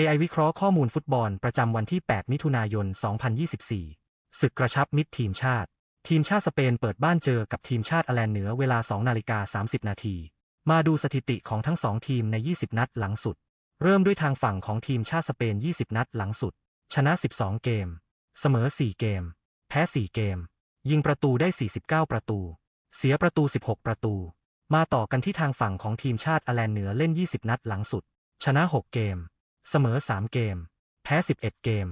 AI วิเคราะห์ข้อมูลฟุตบอลประจำวันที่ 8 มิถุนายน 2024 ศึกกระชับมิตรทีมชาติ ทีมชาติสเปนเปิดบ้านเจอกับทีมชาติอแลนเหนือเวลา 2 นาฬิกา 30 นาที มาดูสถิติของทั้ง 2 ทีมใน 20 นัดหลังสุด เริ่มด้วยทางฝั่งของทีมชาติสเปน 20 นัดหลังสุด ชนะ 12 เกม เสมอ 4 เกม แพ้ 4 เกม ยิงประตูได้ 49 ประตู เสียประตู 16 ประตู มาต่อกันที่ทางฝั่งของทีมชาติอแลนเหนือเล่น 20 นัดหลังสุด ชนะ 6 เกม เสมอ 3 เกม แพ้ 11 เกม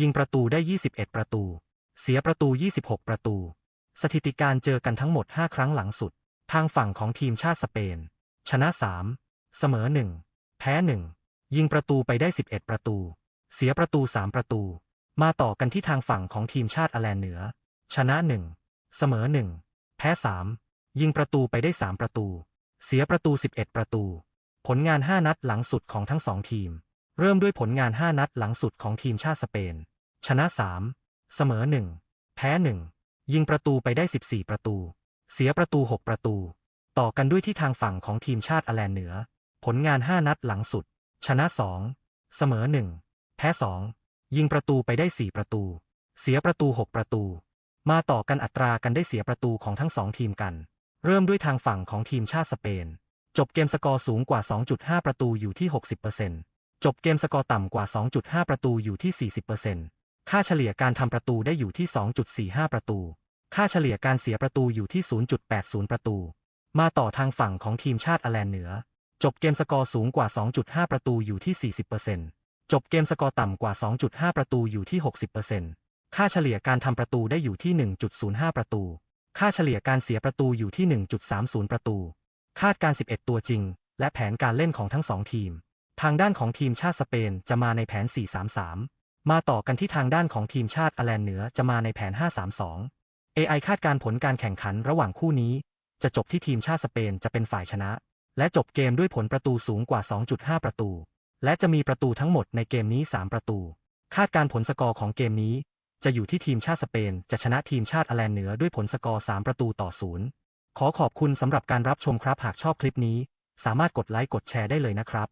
ยิงประตูได้ 21 ประตู เสียประตู 26 ประตู สถิติการเจอกันทั้งหมด 5 ครั้งหลังสุด ทางฝั่งของทีมชาติสเปน ชนะ 3 เสมอ 1 แพ้ 1 ยิงประตูไปได้ 11 ประตู เสียประตู 3 ประตู มาต่อกันที่ทางฝั่งของทีมชาติอร์แลนเหนือ ชนะ 1 เสมอ 1 แพ้ 3 ยิงประตูไปได้ 3 ประตู เสียประตู 11 ประตู ผลงาน 5 นัดหลังสุดของทั้งสองทีม เริ่มด้วยผลงาน 5 นัดหลังสุดของทีมชาติสเปน ชนะ 3 เสมอ 1 แพ้ 1 ยิงประตูไปได้ 14 ประตู เสียประตู 6 ประตู ต่อกันด้วยที่ทางฝั่งของทีมชาติอแลนเหนือ ผลงาน 5 นัดหลังสุด ชนะ 2 เสมอ 1 แพ้ 2 ยิงประตูไปได้ 4 ประตู เสียประตู 6 ประตู มาต่อกันอัตรากันได้เสียประตูของทั้งสองทีมกัน เริ่มด้วยทางฝั่งของทีมชาติสเปน จบเกมสกอร์สูงกว่า 2.5 ประตูอยู่ที่ 60% จบเกมสกอร์ต่ำกว่า 2.5 ประตูอยู่ที่ 40%ค่าเฉลี่ยการทำประตูได้อยู่ที่ 2.45 ประตู ค่าเฉลี่ยการเสียประตูอยู่ที่ 0.80 ประตู มาต่อทางฝั่งของทีมชาติอร์แลนด์เหนือ จบเกมสกอร์สูงกว่า 2.5 ประตูอยู่ที่ 40%จบเกมสกอร์ต่ำกว่า 2.5 ประตูอยู่ที่ 60%ค่าเฉลี่ยการทำประตูได้อยู่ที่ 1.05 ประตู ค่าเฉลี่ยการเสียประตูอยู่ที่ 1.30 ประตู คาดการ 11 ตัวจริง และแผนการเล่นของทั้งสองทีม ทางด้านของทีมชาติสเปนจะมาในแผน 4-3-3 มาต่อกันที่ทางด้านของทีมชาติอแลนเหนือจะมาในแผน 5-3-2 AI คาดการผลการแข่งขันระหว่างคู่นี้ จะจบที่ทีมชาติสเปนจะเป็นฝ่ายชนะ และจบเกมด้วยผลประตูสูงกว่า 2.5 ประตู และจะมีประตูทั้งหมดในเกมนี้ 3 ประตู คาดการผลสกอร์ของเกมนี้ จะอยู่ที่ทีมชาติสเปน จะชนะทีมชาติอแลนเหนือด้วยผลสกอร์ 3 ประตูต่อศูนย์ขอขอบคุณสำหรับการรับชมครับหากชอบคลิปนี้ สามารถกดไลค์กดแชร์ได้เลยนะครับ